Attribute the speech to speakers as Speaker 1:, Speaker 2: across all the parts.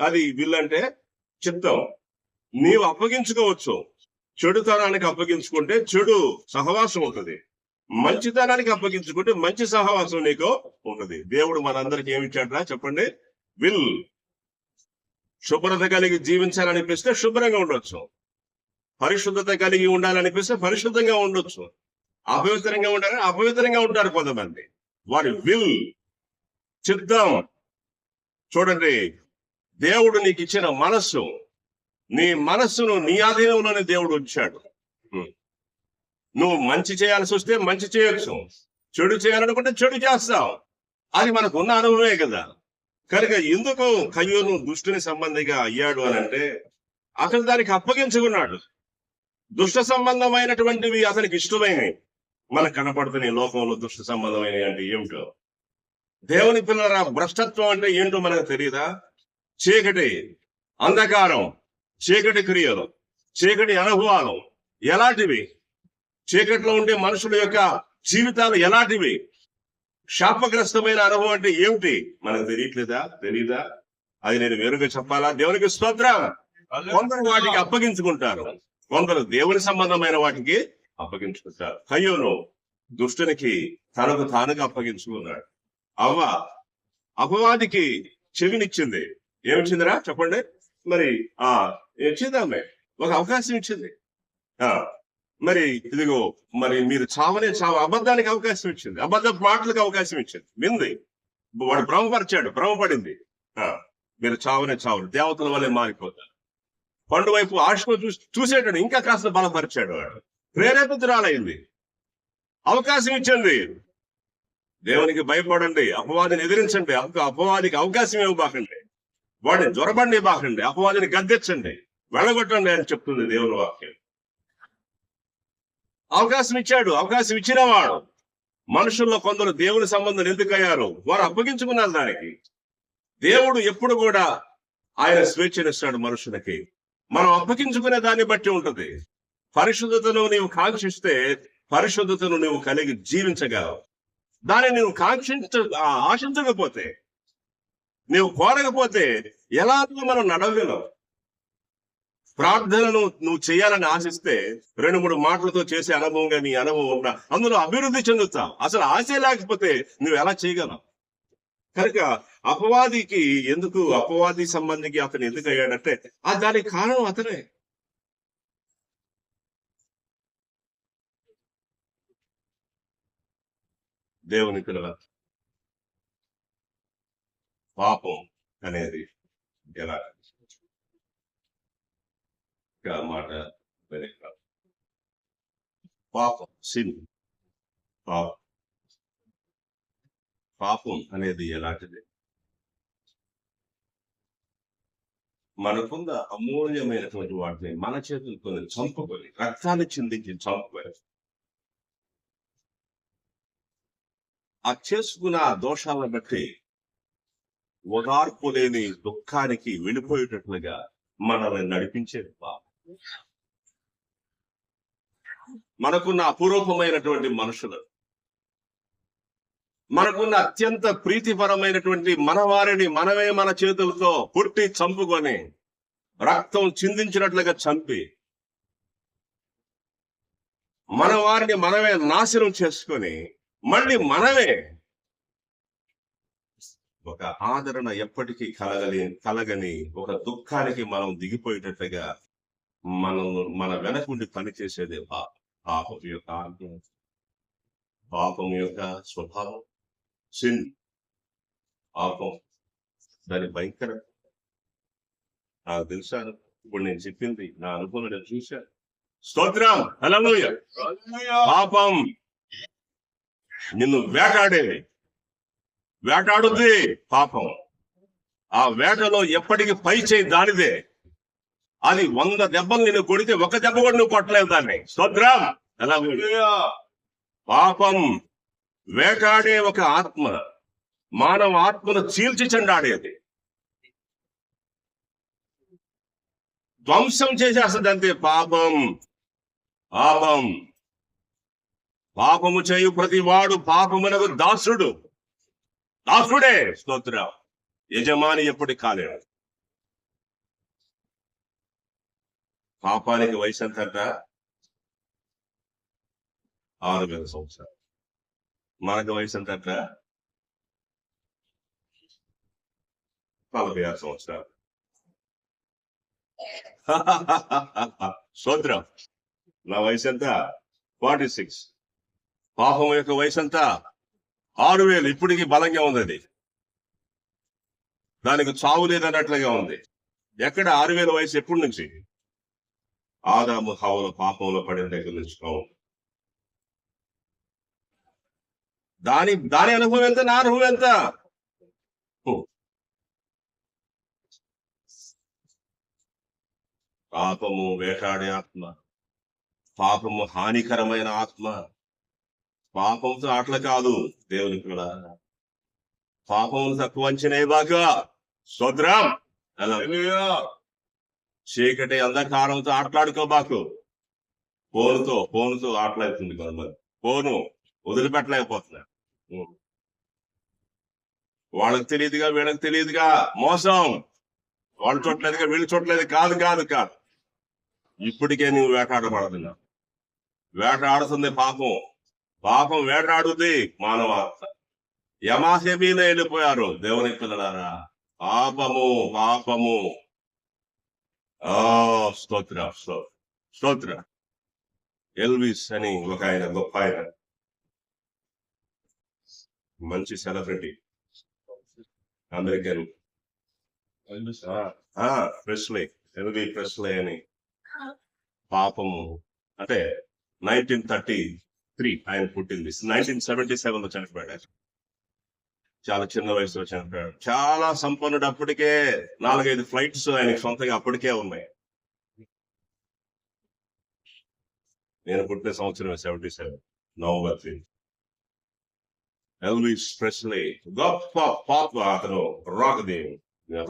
Speaker 1: అది విల్ అంటే చిత్తం. నీవు అప్పగించుకోవచ్చు. చెడుతనానికి అప్పగించుకుంటే చెడు సహవాసం ఉంటుంది. మంచితనానికి అప్పగించుకుంటే మంచి సహవాసం నీకు ఉంటుంది. దేవుడు మనందరికి ఏమిచ్చాడ్రా చెప్పండి? విల్. శుభ్రత కలిగి జీవించాలనిపిస్తే శుభ్రంగా ఉండొచ్చు. పరిశుద్ధత కలిగి ఉండాలనిపిస్తే పరిశుద్ధంగా ఉండొచ్చు. అపవిత్రంగా ఉండాలని అపవిత్రంగా ఉంటారు కొంతమంది. వారి విల్. చిత్తం. చూడండి. దేవుడు నీకు ఇచ్చిన మనస్సు నీ మనస్సును నీ ఆధీనంలోనే దేవుడు ఉంచాడు. నువ్వు మంచి చేయాల్సి వస్తే మంచి చేయొచ్చు. చెడు చేయాలనుకుంటే చెడు చేస్తావు. అది మనకు ఉన్న అనుభవమే కదా. కనుక ఎందుకు కయ్యూను దుష్టుని సంబంధిగా అయ్యాడు అని అంటే అతను దానికి అప్పగించుకున్నాడు. దుష్ట సంబంధమైనటువంటివి అతనికి ఇష్టమైనవి. మనకు కనపడుతున్నాయి లోకంలో దుష్ట సంబంధమైనవి అంటే ఏమిటో. దేవుని పిల్లల భ్రష్టత్వం అంటే ఏంటో మనకు తెలియదా చీకటి అంధకారం చీకటి క్రియలు చీకటి అనుభవాలు ఎలాంటివి? చీకటిలో ఉండే మనుషుల యొక్క జీవితాలు ఎలాంటివి? శాపగ్రస్తమైన అనుభవం అంటే ఏమిటి? మనకు తెలియట్లేదా? తెలీదా? అది నేను వేరుగా చెప్పాలా? దేవునికి స్తోత్రం. కొందరు వాటికి అప్పగించుకుంటారు. కొందరు దేవుని సంబంధమైన వాటికి అప్పగించుకుంటారు. కయ్యోను దుష్టునికి తనకు తానుగా అప్పగించుకున్నాడు. అవ్వ అపవాదికి చెవినిచ్చింది. ఏమిచ్చిందిరా? చెప్పండి. మరి ఆ ఇచ్చింది ఒక అవకాశం ఇచ్చింది. ఆ మరి ఇదిగో మరి మీరు చావనే చావ. అబద్ధానికి అవకాశం ఇచ్చింది. అబద్ధ మాటలకు అవకాశం ఇచ్చింది. వింది. వాడు భ్రమపరిచాడు భ్రమపడింది. ఆ, మీరు చావనే చావరు దేవతల వల్లే మారిపోతారు. పండు వైపు ఆశను చూసి చూసేటాడు ఇంకా కాస్త బలపరిచాడు వాడు. ప్రేరేపితురాలైంది అవకాశం ఇచ్చింది. దేవునికి భయపడండి. అపవాదిని ఎదిరించండి. అపవాదికి అవకాశం ఇవ్వబాకండి. వాడిని జ్వరబండి బాకండి అపవాదిని గద్దెచ్చండి వెళ్ళగొట్టండి అని చెప్తుంది దేవుని వాక్యం. అవకాశం ఇచ్చాడు అవకాశం ఇచ్చిన వాడు. మనుషుల్లో కొందరు దేవుని సంబంధం ఎందుకయ్యారు? వారు అప్పగించుకున్నారు దానికి. దేవుడు ఎప్పుడు కూడా ఆయన స్వేచ్ఛనిస్తాడు మనుషులకి. మనం అప్పగించుకునే దాన్ని బట్టి ఉంటది. పరిశుద్ధతను నీవు కాంక్షిస్తే పరిశుద్ధతను నువ్వు కలిగి జీవించగలవు. దాన్ని నువ్వు కాంక్షించ ఆ, ఆశించకపోతే నువ్వు కోరకపోతే ఎలా మనం నడవలేం ప్రార్థనను నువ్వు చేయాలని ఆశిస్తే రెండు మూడు మాటలతో చేసే అనుభవంగా నీ అనుభవం ఉన్న అందులో అభివృద్ధి చెందుతావు. అసలు ఆశ లేకపోతే నువ్వు ఎలా చేయగలవు? కనుక అపవాదికి ఎందుకు అపవాది సంబంధికి అతను ఎందుకు అయ్యాడంటే ఆ దానికి కారణం అతనే. దేవుని పిల్లల పాపం అనేది ఎలా ఇంకా మాట వేరే కాదు. పాపం. సిన్ పాపం పాపం అనేది ఎలాంటిది? మనకున్న అమూల్యమైనటువంటి వాటిని మన చేతులు కొన్ని చంపుకొని రక్తాన్ని చిందించి చంపుకొని ఆ చేసుకున్న ఆ దోషాలను బట్టి ఓదార్పు లేని దుఃఖానికి వెళ్ళిపోయేటట్లుగా మనల్ని నడిపించేది పాపం మనకున్న అపురూపమైనటువంటి మనుషులు మనకున్న అత్యంత ప్రీతిపరమైనటువంటి మనవారిని మనమే మన చేతులతో పుట్టి చంపుకొని రక్తం చిందించినట్లుగా చంపి మనవారిని మనమే నాశనం చేసుకొని మళ్ళీ మనమే ఒక ఆదరణ ఎప్పటికీ కలగని కలగని ఒక దుఃఖానికి మనం దిగిపోయేటట్టుగా మనం మన వెనకుండి పనిచేసేది పాపం యొక్క ఆజ్ఞ. పాపం యొక్క స్వభావం సిన్. పాపం. దాని భయంకర. నాకు తెలుసాను ఇప్పుడు నేను చెప్పింది నా అనుభవం నేను చూశాను స్తోత్రం! పాపం. నిన్ను వేటాడేది. వేటాడుద్ది పాపం. ఆ వేటలో ఎప్పటికీ పై చేయి దానిదే. అది వంద దెబ్బలు నిన్ను కొడితే ఒక దెబ్బ కూడా నువ్వు కొట్టలేవు దాన్ని. స్తోత్రం హల్లెలూయా. పాపం వేటాడే ఒక ఆత్మ మానవ ఆత్మను చీల్చి చెండాడేది. ధ్వంసం చేసేస్తుంది అంతే పాపం. పాపం. పాపము చేయు ప్రతి వాడు పాపమునకు దాసుడు. దాసుడే స్తోత్రం. యజమాని ఎప్పుడు కాలేడు పాపానికి వయసు ఎంతంట ఆరు వేల సంవత్సరాలు. మనకు వయసు ఎంతంట నలభై ఆరు సంవత్సరాలు. స్తోత్రం. నా వయసు ఎంత ఫార్టీ సిక్స్. పాపం యొక్క వయసు ఎంత ఆరు వేలు ఇప్పటికి బలంగా ఉంది అది దానికి చావు లేదన్నట్లుగా ఉంది. ఎక్కడ ఆరు వేల వయసు ఎప్పటి నుంచి? ఆదాము హావుల పాపంలో పడిన దగ్గర నుంచి దాని దాని అనుభవం ఎంత? నా అనుభవం ఎంత? పాపము వేటాడే ఆత్మ. పాపము హానికరమైన ఆత్మ. పాపంతో ఆటలు కాదు దేవుని కూడా. పాపము తక్కువ అంచనే బాగా. సోద్రం. చీకటి అంధకారంతో ఆటలాడుకోబాకు ఫోనుతో ఫోనుతో ఆటలాడుతుంది కొంతమంది. ఫోను వదిలిపెట్టలేకపోతున్నారు. వాళ్ళకి తెలియదుగా వీళ్ళకి తెలియదుగా. మోసం. వాళ్ళు చూడలేదుగా వీళ్ళు చూడలేదు. కాదు కాదు కాదు. ఇప్పటికే నువ్వు వేటాడబడుతున్నావు వేటాడుతుంది పాపం. పాపం వేటాడుతుంది మానవ. యమాసేమీలో వెళ్ళిపోయారు దేవుని పిల్లలారా. పాపము పాపము. ఆ స్తోత్ర స్తోత్ర స్తోత్ర. ఎల్విస్ అని ఒక ఆయన గొప్ప ఆయన. మంచి celebrity. American. Presley Elvis Presley అని. పాపము. అంటే నైన్టీన్ థర్టీ త్రీ ఆయన పుట్టింది. నైన్టీన్ సెవెంటీ సెవెన్లో చనిపోయాడు. చాలా చిన్న వయసులో చనిపోయాడు. చాలా సంపన్నుడు అప్పటికే నాలుగైదు ఫ్లైట్స్ ఆయనకి సొంతంగా అప్పటికే ఉన్నాయి. నేను పుట్టిన సంవత్సరం seventy seven November three Elvis Presley గొప్ప పాప అతను rock the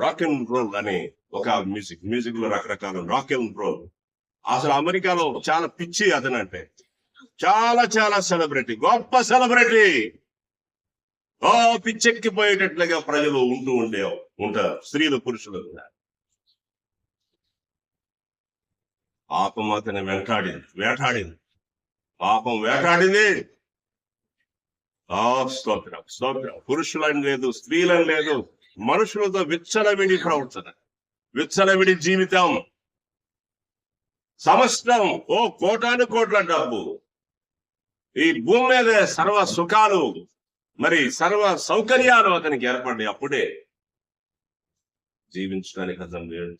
Speaker 1: rock and roll అని ఒక మ్యూజిక్ మ్యూజిక్లో రకరకాల రాక్ అండ్ రోల్ అసలు అమెరికాలో చాలా పిచ్చి అతను అంటే చాలా చాలా సెలబ్రిటీ గొప్ప సెలబ్రిటీ ఓ పిచ్చెక్కిపోయేటట్లుగా ప్రజలు ఉంటూ ఉండే ఉంటారు స్త్రీలు పురుషులు కూడా. పాపం అతని వెంటాడింది వేటాడింది. పాపం వేటాడింది. ఆ స్తోత్రం స్తోత్రం. పురుషులని లేదు స్త్రీలని లేదు మనుషులతో విచ్చలవిడి ప్రవర్తన విచ్చలవిడి జీవితం. సమస్తం ఓ కోటాను కోట్ల డబ్బు. ఈ భూమి మీద సర్వ సుఖాలు మరి సర్వ సౌకర్యాలు అతనికి ఏర్పడి అప్పుడే జీవించడానికి అతను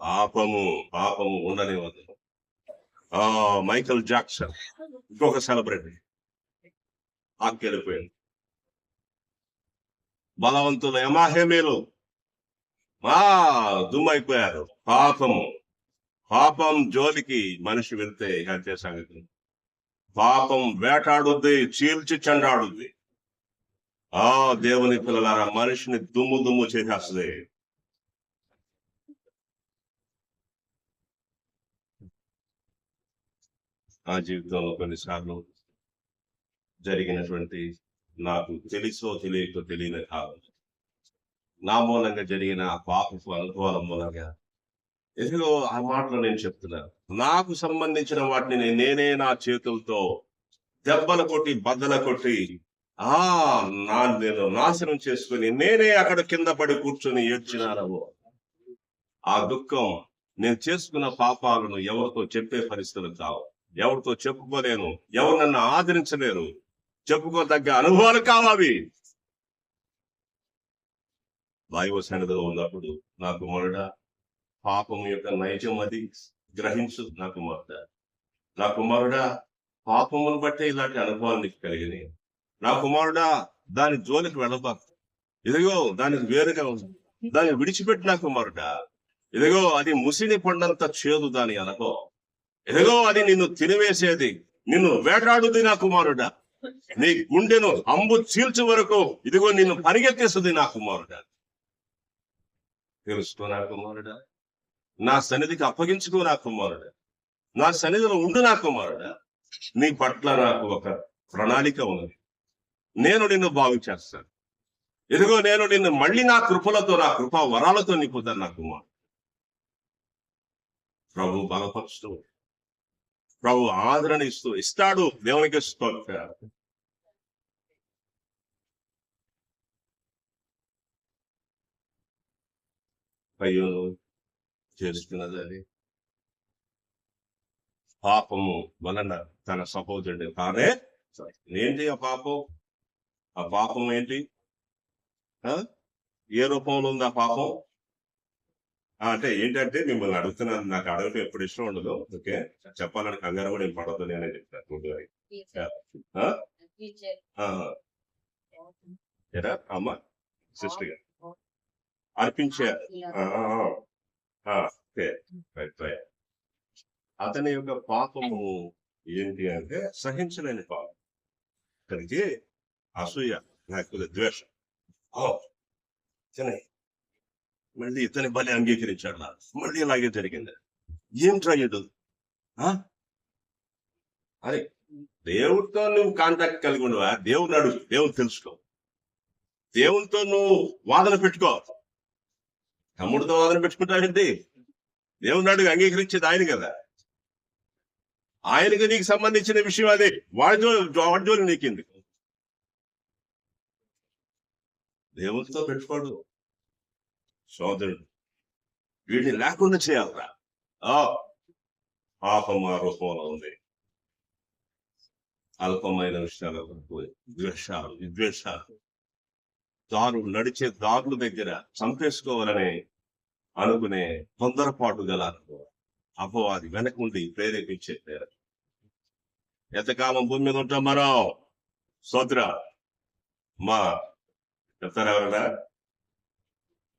Speaker 1: పాపము పాపము ఉండని అతను ఆ మైకల్ జాక్సన్ ఇంకొక సెలబ్రిటీ. ఆక్కెళ్ళిపోయింది బలవంతులు యమాహేమేలు మా దుమ్మైపోయారు. పాపము. పాపం జోలికి మనిషి వెళ్తే ఇక అంతే సంగతి. పాపం వేటాడుద్ది చీల్చి చెండాడుద్ది. ఆ దేవుని పిల్లలారా మనిషిని దుమ్ము దుమ్ము చేసేస్తుంది. ఆ జీవితంలో కొన్నిసార్లు జరిగినటువంటి నాకు తెలుసో తెలియకో తెలియని కాదు. నా మూలంగా జరిగిన ఆ పాపపు అనుభవాల మూలంగా ఎదుగో ఆ మాటలు నేను చెప్తున్నాను. నాకు సంబంధించిన వాటిని నేనే నా చేతులతో దెబ్బలు కొట్టి బద్దలు కొట్టి ఆ నా నేను నాశనం చేసుకుని నేనే అక్కడ కింద పడి కూర్చొని ఏడ్చినారో ఆ దుఃఖం నేను చేసుకున్న పాపాలను ఎవరితో చెప్పే పరిస్థితులు కావు ఎవరితో చెప్పుకోలేను. ఎవరు నన్ను ఆదరించలేరు. చెప్పుకోదగ్గ అనుభవాలు కావాలి వాయువ సన్నిధిలో ఉన్నప్పుడు నాకు మొదట పాపం యొక్క నైజం అది. గ్రహించు నా కుమారుడ. నా కుమారుడా పాపమును బట్టే ఇలాంటి అనుభవాలు నీకు కలిగినాయి నా కుమారుడా దాని జోలికి వెళ్ళబా ఇదిగో దానికి వేరుగా ఉంది. దాన్ని విడిచిపెట్టి నా కుమారుడా. ఇదిగో అది ముసిని పండంత చేదు దాని అనుభవం ఇదిగో అది నిన్ను తినివేసేది. నిన్ను వేటాడుది నా కుమారుడా. నీ గుండెను అంబు చీల్చు వరకు ఇదిగో నిన్ను పరిగెత్తేస్తుంది నా కుమారుడా. తెలుసుకో నా కుమారుడా. నా సన్నిధికి అప్పగించుకో నా కుమారుడు. నా సన్నిధిలో ఉండు నా కుమారుడు. నీ పట్ల నాకు ఒక ప్రణాళిక ఉన్నది నేను నిన్ను బాగు చేస్తాను. ఇదిగో నేను నిన్ను మళ్ళీ నా కృపలతో నా కృపా వరాలతో నింపుతాను నా కుమారుడు. ప్రభు బలపరుస్తూ ప్రభు ఆదరణ ఇస్తూ ఇస్తాడు దేవునికి స్తోత్ర అయ్యో చేస్తున్నది అది పాపము వలన తన సహోదరుడు తానే ఏంటి ఆ పాపం? ఆ పాపం ఏంటి? ఆ? ఏ రూపంలో ఉంది ఆ పాపం? అంటే ఏంటంటే మిమ్మల్ని అడుగుతున్నాను. నాకు అడగటం ఎప్పుడు ఇష్టం ఉండదు. ఓకే? చెప్పాలని కంగారు కూడా ఏం పడదు నేనే చెప్తాను. ఏరా అమ్మ? సిస్టర్ గారు. అర్పించే. అతని యొక్క పాపము ఏంటి అంటే సహించలేని పాపం. అతనికి అసూయ నాకు ద్వేషం. ఓ ఇతనే మళ్ళీ ఇతని బలి అంగీకరించాడు నా మళ్ళీ ఇలాగే జరిగింది. ఏం ట్రయ్యడు అరే దేవుడితో నువ్వు కాంటాక్ట్ కలిగి ఉండవా? దేవుడు అడుగు దేవుని తెలుసుకో. దేవునితో నువ్వు వాదన పెట్టుకో. తమ్ముడితో వాదన పెట్టుకుంటావేంటి? దేవుని అడుగు అంగీకరించేది ఆయన కదా. ఆయనకు నీకు సంబంధించిన విషయం అదే. వాడి వాడి జోలి నీకింది దేవునితో పెట్టుకోడు. సోదరుడు వీడిని లేకుండా చేయాలరా. పాపం ఆ రూపంలో ఉంది. అల్పమైన విషయాలు ద్వేషాలు విద్వేషాలు దారు నడిచే దారుల దగ్గర చంపేసుకోవాలని అనుకునే తొందరపాటు గల అపవాది వెనక ఉండి ప్రేరేపించే ప్రేరణ ఎంతకాలం భూమి మీద ఉంటాం మనం? సోదర మా చెప్తారా ఎవరైనా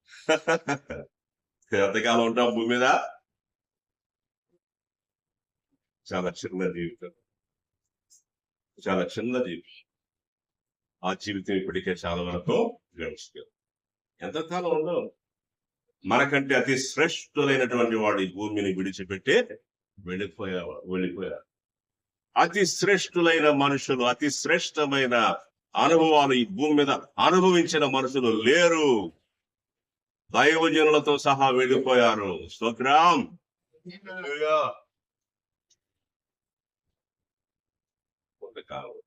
Speaker 1: ఎంతకాలం ఉంటాం భూమి మీద? చాలా చిన్న జీవితం. చాలా చిన్న జీవితం. ఆ జీవితం ఇప్పటికే చాలా వరకు ఎంతకాలం ఉండవు మనకంటే అతి శ్రేష్ఠులైనటువంటి వాడు ఈ భూమిని విడిచిపెట్టి వెళ్ళిపోయా? వెళ్ళిపోయారు అతి శ్రేష్ఠులైన మనుషులు అతి శ్రేష్టమైన అనుభవాలు ఈ భూమి మీద అనుభవించిన మనుషులు లేరు. దైవజనులతో సహా వెళ్ళిపోయారు. హల్లెలూయా. కొంతకాలం.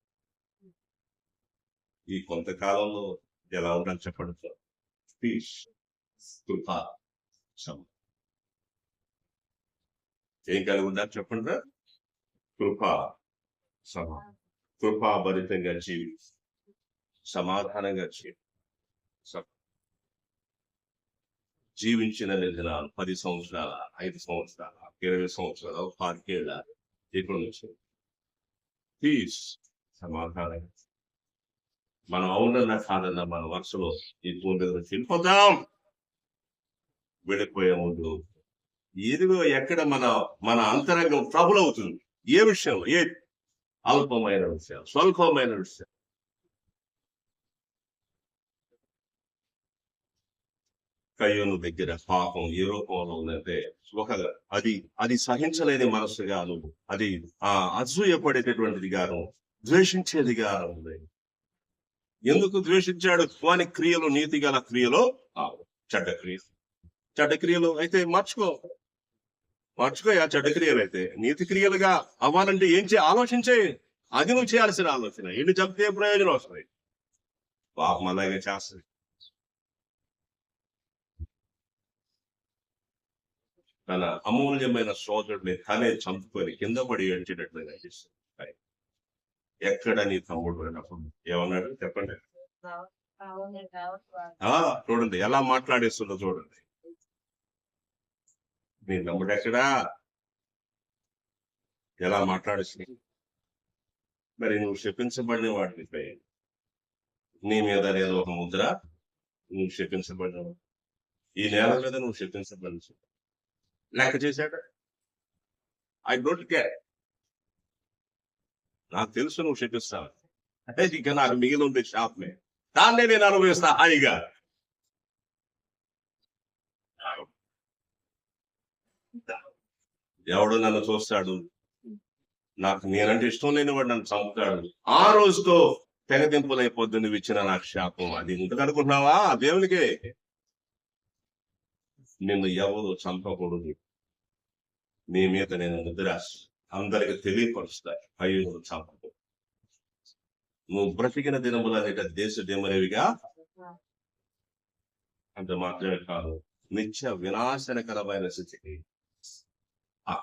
Speaker 1: ఈ కొంతకాలంలో ఎలా ఉండాలి చెప్పండి కృప ఏం కలిగి ఉండాలి చెప్పండి రా? కృప సమ కృపాభరితంగా జీవి సమాధానంగా జీవి జీవించిన దినాలు పది సంవత్సరాల ఐదు సంవత్సరాల ఇరవై సంవత్సరాల పాతికేళ్ళ ఇక్కడ నుంచి పీస్ సమాధానంగా మనం అవునన్నా కాదన్నా మన వరుసలో ఈ భూమి మీద విడిపోయే వెళ్ళిపోయే ముందు ఇదిగో ఎక్కడ మన మన అంతరంగం ట్రబుల్ అవుతుంది ఏ విషయం ఏ అల్పమైన విషయం స్వల్పమైన విషయం? కయ్యూను దగ్గర పాపం ఏ రూపంలో ఉందంటే ఒక అది అది సహించలేని మనసుగాను అది ఆ అసూయపడేటటువంటిది గాను ద్వేషించేది గాను ఎందుకు ద్వేషించాడు? వాని క్రియలు నీతి గల క్రియలు కావు. చెడ్డ క్రియలు చెడ్డ క్రియలు అయితే మార్చుకో. మర్చుకో ఆ చెడ్డ క్రియలు అయితే. నీతి క్రియలుగా అవ్వాలంటే ఏం చే ఆలోచించే అది నువ్వు చేయాల్సిన ఆలోచన. ఎన్ని చంపితే ప్రయోజనం వస్తుంది పాపం అలాగే చేస్తుంది. తన అమూల్యమైన సోదరుడిని తనే చంపుకొని కింద పడి ఏడ్చేటట్లుగా చేస్తుంది. ఎక్కడ నీ తమ్ముడు అన్నప్పుడు ఏమన్నాడు? చెప్పండి. ఆ చూడండి ఎలా మాట్లాడేస్తుందో చూడండి. నీ తమ్ముడు ఎక్కడా? ఎలా మాట్లాడేస్తుంది. మరి నువ్వు శపించబడిన వాటిపై నీ మీద లేదు ఒక ముద్ర నువ్వు శపించబడిన ఈ నేల మీద నువ్వు శపించబడి లెక్క చేశాడు. ఐ డోంట్ కేర్ నాకు తెలుసు నువ్వు శపిస్తావు అంటే ఇక నాకు మిగిలి ఉంది షాప్మే దాన్నే నేను అనుభవిస్తా. హాయిగా ఎవడు నన్ను చూస్తాడు? నాకు నేనంటే ఇష్టం లేని వాడు నన్ను చంపుతాడు. ఆ రోజుతో తెగతింపులైపోద్ది నువ్వు ఇచ్చిన నాకు శాపం. అది ఉంటుంది అనుకుంటున్నావా? దేవునికి. నిన్ను ఎవరు చంపకూడదు? నీ మీద నేను ముద్రాసి. అందరికి తెలియపరుస్తాయి. అయ్యో చంపకు. నువ్వు బ్రతికిన దినములనేట దేశ దిమరేవిగా? అంత మాత్రమే కాదు నిత్య వినాశనకరమైన స్థితికి ఆ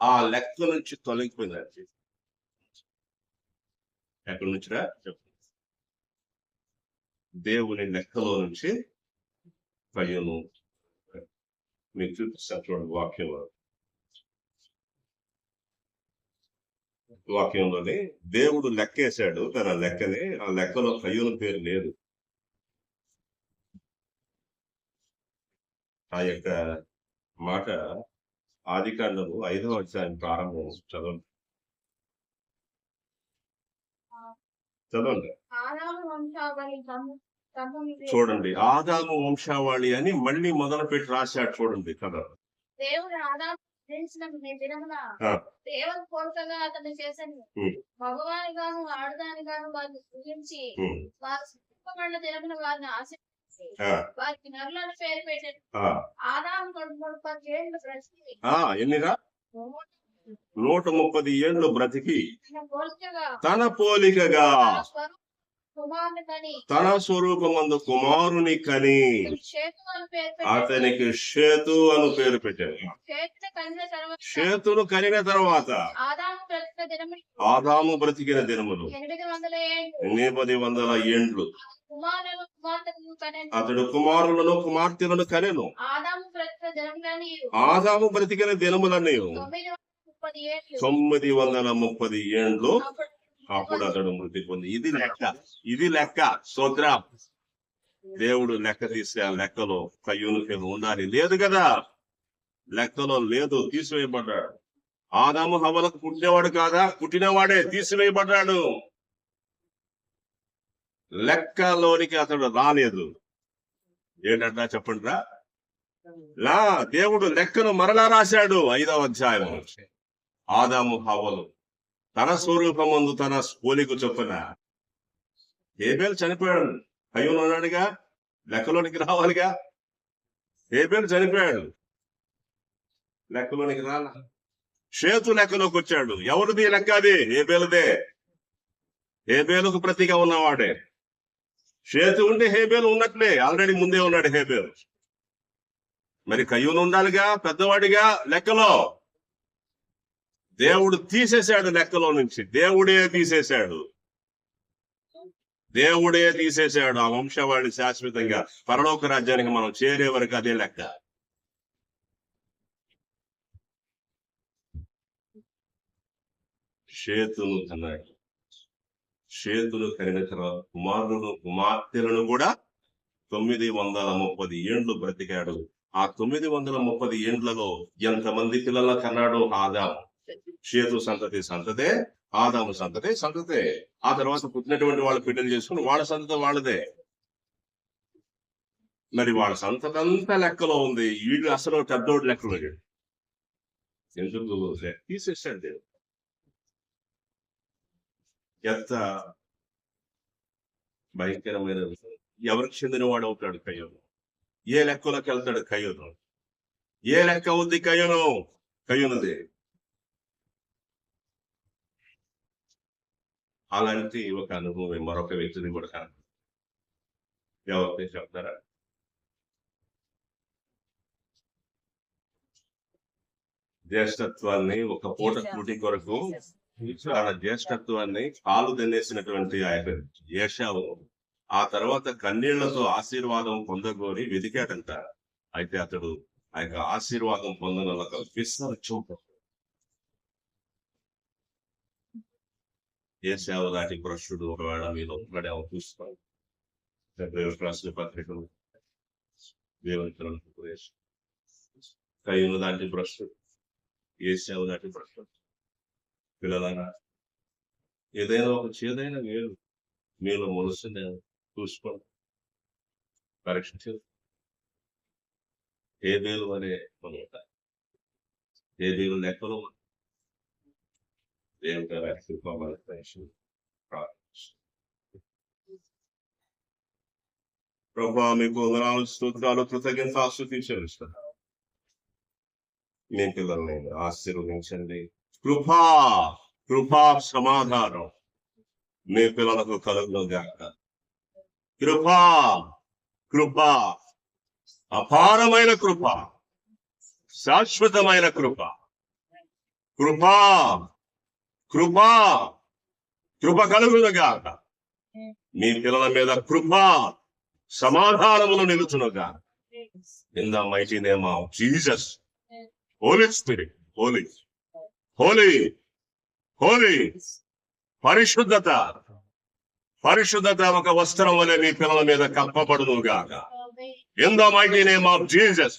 Speaker 1: ఆ లెక్క నుంచి తొలగిపోయింది ఎక్కడి నుంచిరా చెప్పు దేవుని లెక్కలో నుంచి కయ్యూను మీకు చూపిస్తాను చూడండి వాక్యంలో వాక్యంలోని దేవుడు లెక్కేశాడు తన లెక్కని ఆ లెక్కలో కయ్యూను పేరు లేదు. ఆ యొక్క మాట ఆది కాండము ఐదవ అధ్యాయం ప్రారంభం చదవండి. చదవండి. చూడండి ఆదాము వంశావళి అని మళ్ళీ మొదలు పెట్టి రాశాడు చూడండి కదా
Speaker 2: దేవుడు ఆదాము. దేవుని కోరికగా అతను చేశాను.
Speaker 1: ఉం.
Speaker 2: మగవాని గాను ఆడదాని గాను వారిని సృజించి వారు ఆశించి వారికి నరులను పేరు పెట్టారు.
Speaker 1: ఆ,
Speaker 2: ఆదాము కొడుకు పది ఏళ్ళు బ్రతికి
Speaker 1: ఆ, ఎన్నిరా? నూట ముప్పది ఏళ్ళు బ్రతికి
Speaker 2: తన
Speaker 1: పోలికగా
Speaker 2: తన
Speaker 1: స్వరూపమందు కుమారుని కని అతనికి షేతు అని పేరు
Speaker 2: తర్వాత
Speaker 1: షేతును కనిన తర్వాత
Speaker 2: ఆదాము బ్రతికిన దినములు ఎనిమిది వందల
Speaker 1: ఏండ్లు. అతడు కుమారులను కుమార్తెలను కనెను.
Speaker 2: ఆదాము బ్రతికిన
Speaker 1: దినములన్నీ
Speaker 2: తొమ్మిది వందల ముప్పది
Speaker 1: ఏండ్లు.
Speaker 2: అప్పుడు
Speaker 1: అతడు మృతి పొంది. ఇది లెక్క. ఇది లెక్క. సోద్రా దేవుడు లెక్క తీసే ఆ లెక్కలో కయ్యూను పేరు ఉండాలి. లేదు కదా? లెక్కలో లేదు. తీసివేయబడ్డాడు. ఆదాము హవలకు పుట్టినవాడు కాదా? పుట్టినవాడే తీసివేయబడ్డాడు. లెక్కలోనికి అతడు రాలేదు. ఏంటంటా చెప్పండి రా లా దేవుడు లెక్కను మరలా రాశాడు. ఐదవ అధ్యాయం ఆదాము హవలు తన స్వరూపమందు తన పోలికు చొప్పున ఏబేల్ చనిపోయాడు. అయ్యూన్ ఉన్నాడుగా లెక్కలోనికి రావాలిగా. ఏబేల్ చనిపోయాడు. లెక్కలోనికి రాలా. షేతు లెక్కలోకి వచ్చాడు. ఎవరిది లెక్క అది? ఏబేలుదే హేబేలుకు ప్రతిగా ఉన్నవాడే. షేతు ఉంటే హేబేలు ఉన్నట్లే. ఆల్రెడీ ముందే ఉన్నాడు హేబేలు. మరి కయ్యూను ఉండాలిగా పెద్దవాడిగా లెక్కలో? దేవుడు తీసేశాడు లెక్కలో నుంచి. దేవుడే తీసేశాడు. దేవుడే తీసేశాడు. ఆ వంశవాడిని శాశ్వతంగా పరలోక రాజ్యానికి మనం చేరే వరకు అదే లెక్క. షేతును కన్నాడు షేతును కనిన తర్వాత కుమారులను కుమార్తెలను కూడా తొమ్మిది వందల ముప్పది ఏండ్లు బ్రతికాడు. ఆ తొమ్మిది వందల ముప్పది ఏండ్లలో ఎంతమంది పిల్లల కన్నాడు? ఆదాము. షేతు సంతతి సంతతే ఆదాము సంతతి సంతతే. ఆ తర్వాత పుట్టినటువంటి వాళ్ళు బిడ్డలు చేసుకుని వాళ్ళ సంతతి వాళ్ళదే. మరి వాళ్ళ సంతతి అంతా లెక్కలో ఉంది. వీళ్ళు అసలు పెద్దోడు లెక్కలో ఎందుకు తీసేసాడు దేవుడు. ఎంత భయంకరమైన ఎవరికి చెందినవాడు అవుతాడు కయ్యూను ఏ లెక్కలోకి వెళ్తాడు కయ్యూను ఏ లెక్క ఉంది కయ్యూను కయ్యనుదే అలాంటి ఒక అనుభవం మరొక వ్యక్తిని కూడా కనుక ఎవరికి చెప్తారా? జ్యేష్ఠత్వాన్ని ఒక పూట కూటి కొరకు తన జ్యేష్ఠత్వాన్ని కాలు దన్నేసినటువంటి ఆ యొక్క ఏషావు ఆ తర్వాత కన్నీళ్ళతో ఆశీర్వాదం పొందగోరి వెతికాడంట. అయితే అతడు ఆ యొక్క ఆశీర్వాదం పొందన విశ్వ చూపు ఏ సేవ దాటి భ్రష్టుడు ఒకవేళ మీలో ఒక్కడే చూసుకోండి రాసిన పత్రికలు దేవుని కయ్యూను లాంటి భ్రష్టుడు సేవ దాటి భ్రష్టుడు పిల్లలైనా ఏదైనా ఒక చేదైన వేలు మీలో మనసు నేను చూసుకోండి పరీక్షించదు ఏ వేలు అనే మనం ఏ వేలు లెక్కలో ఉంది. దేవుడు గారు ఆశీర్వాదాలు దయచేసి ప్రార్థిస్తున్నాను. ప్రభా మీకు వందనాలు స్తోత్రాలు కృతజ్ఞత ఆస్తుతి చెల్లిస్తున్నాను మీ పిల్లల్ని ఆశీర్వదించండి కృపా కృపా సమాధానం మీ పిల్లలకు కలుగులో గాక కృపా కృప అపారమైన కృప శాశ్వతమైన కృప కృపా కృప. కృప కలుగునుగాక మీ పిల్లల మీద కృప సమాధానములు నిలుచునుగా in the mighty name of Jesus Holy Spirit holy holy holy పరిశుద్ధత. పరిశుద్ధత ఒక వస్త్రం వలె మీ పిల్లల మీద
Speaker 2: కప్పబడునుగాక
Speaker 1: in the mighty name of Jesus